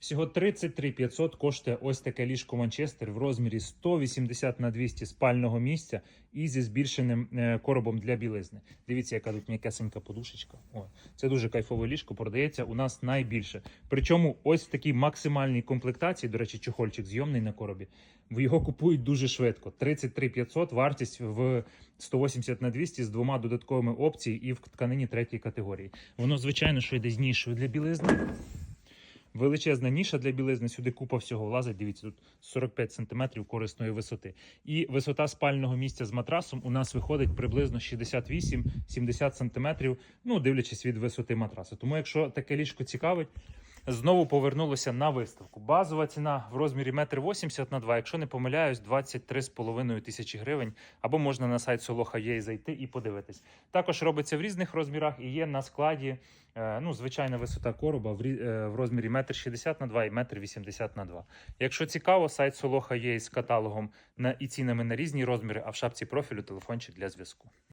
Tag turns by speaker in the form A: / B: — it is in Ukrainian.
A: Всього 33 500 коштує ось таке ліжко Манчестер в розмірі 180 на 200 спального місця і зі збільшеним е, коробом для білизни. Дивіться, яка тут м'якесенька подушечка. О, це дуже кайфове ліжко, продається у нас найбільше. Причому ось в такій максимальній комплектації, до речі, чохольчик зйомний на коробі. Його купують дуже швидко. 33 500, вартість в 180 на 200 з двома додатковими опціями і в тканині третьої категорії. Воно, звичайно, що йде з для білизни. Величезна ніша для білизни. Сюди купа всього влазить. Дивіться, тут 45 см корисної висоти. І висота спального місця з матрасом у нас виходить приблизно 68-70 см, ну, дивлячись від висоти матраса. Тому, якщо таке ліжко цікавить, знову повернулося на виставку. Базова ціна в розмірі 1,80 м на 2, якщо не помиляюсь, 23,5 тисячі гривень. Або можна на сайт Soloha.ua зайти і подивитись. Також робиться в різних розмірах і є на складі е, ну, звичайна висота короба в, е, розмірі 1,60 м на 2 і 1,80 на 2. Якщо цікаво, сайт Soloha є з каталогом і цінами на різні розміри, а в шапці профілю телефончик для зв'язку.